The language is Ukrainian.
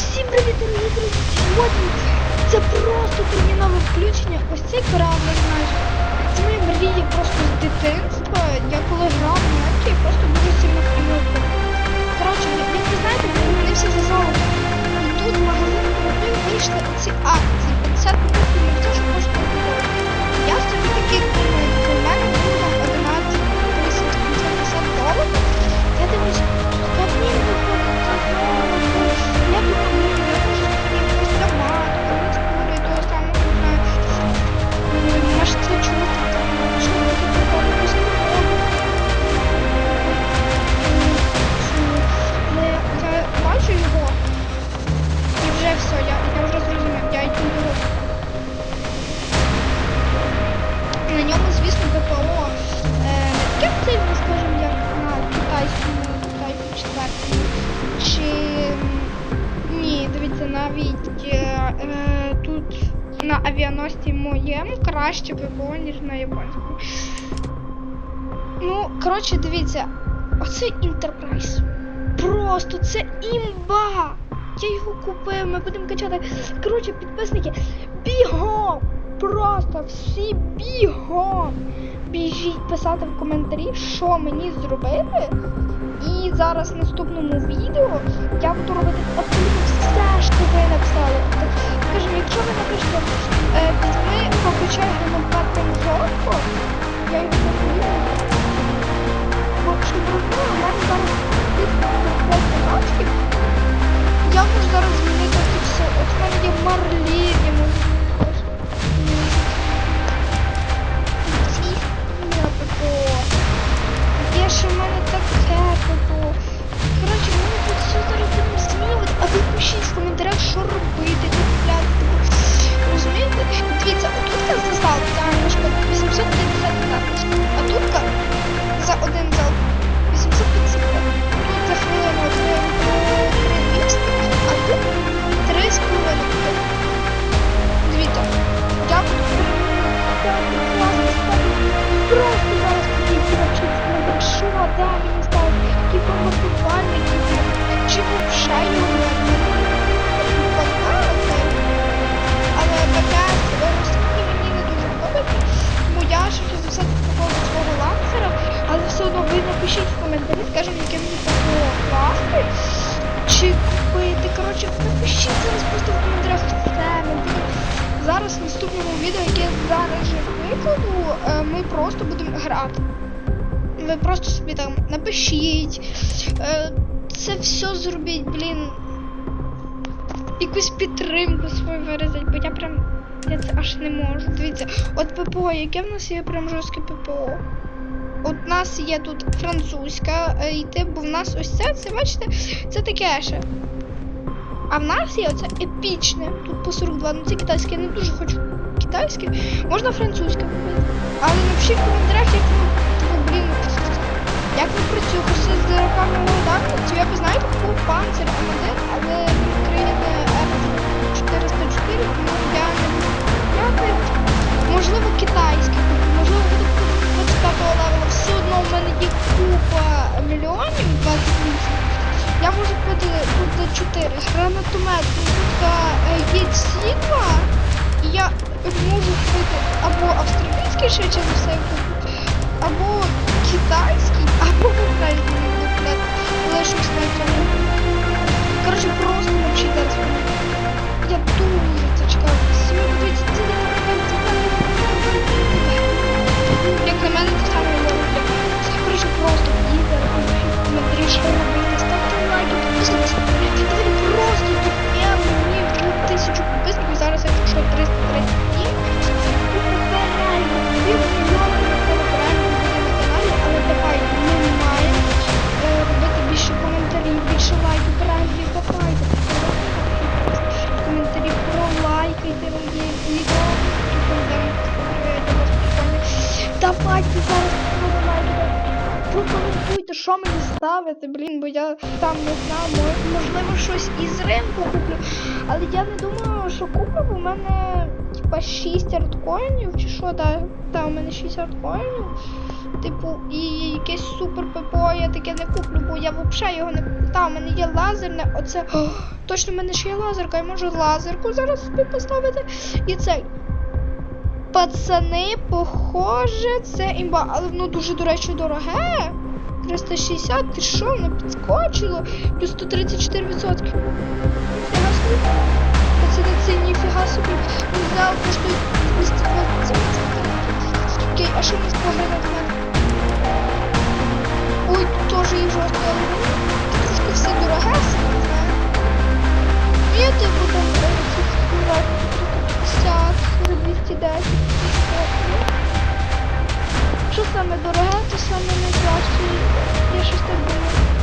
Всім привіт, дорогі друзі! Сьогодні це просто термінове включення. Ось цей корабль наш. Це моя мрія просто з дитинства. Я коли грав я просто дуже навіть е, е, тут на авіаносці моєму краще ППО, ніж на японському. Ну, коротше, дивіться, оцей інтерпрайз. Просто це імба! Я його купив, ми будемо качати. Коротше, підписники, бігом! Просто всі бігом! Біжіть писати в коментарі, що мені зробити. І зараз в наступному відео я буду робити абсолютно все, що ви написали. Скажімо, якщо ви напишете, е, візьми, покачай Пензорко, я напишіть в коментарі, скажімо, яке мені такого класти. Чи купити. Коротше, напишіть зараз просто в коментарях все. Зараз в наступному відео, яке я зараз же викладу, е, ми просто будемо грати. Ви просто собі там напишіть. е, Це все зробіть, блін якусь підтримку свою виразити, бо я прям я це аж не можу. Дивіться, от ППО, яке в нас є прям жорстке ППО. От нас є тут французька е, йти, бо в нас ось це, це бачите, це таке ще. А в нас є оце епічне. Тут по 42, ну це китайське, я не дуже хочу китайське. Можна французьке купити. Але напишіть в коментарях, як ви, ну, блін, як ви працюєте з роками удару, 4. Гранатомет е, є сітла. І я можу купити або австралійський ще через все купу, або китайський, або український гранатомет. Але щось на цьому. Коротше, просто вообще дать. Я думаю, я чекаю. 7.30. Прокоментуйте, що мені ставити, блін, бо я там не знаю, можливо щось із ринку куплю. Але я не думаю, що куплю, бо в мене типа 6 арткоїнів чи що, да, та у мене 6 арткоїнів. Типу, і якесь супер ППО я таке не куплю, бо я взагалі його не куплю. Та, у мене є лазерне, оце. О, точно, в мене ще є лазерка, я можу лазерку зараз собі поставити. І цей. Пацани, похоже, це імба, але воно дуже, до речі, дороге. 360, ти що, воно підскочило? Плюс 134%. Ніфіга собі. Пацани, це ніфіга собі. Він взяв коштує 220. Окей, а що в нас по гранатам? Ой, тут теж є жорстко. Трошки все дороге, все не знаю. Ну, Я типу там фотографії 350 за 210. Що саме дороге, то саме щось так думаю.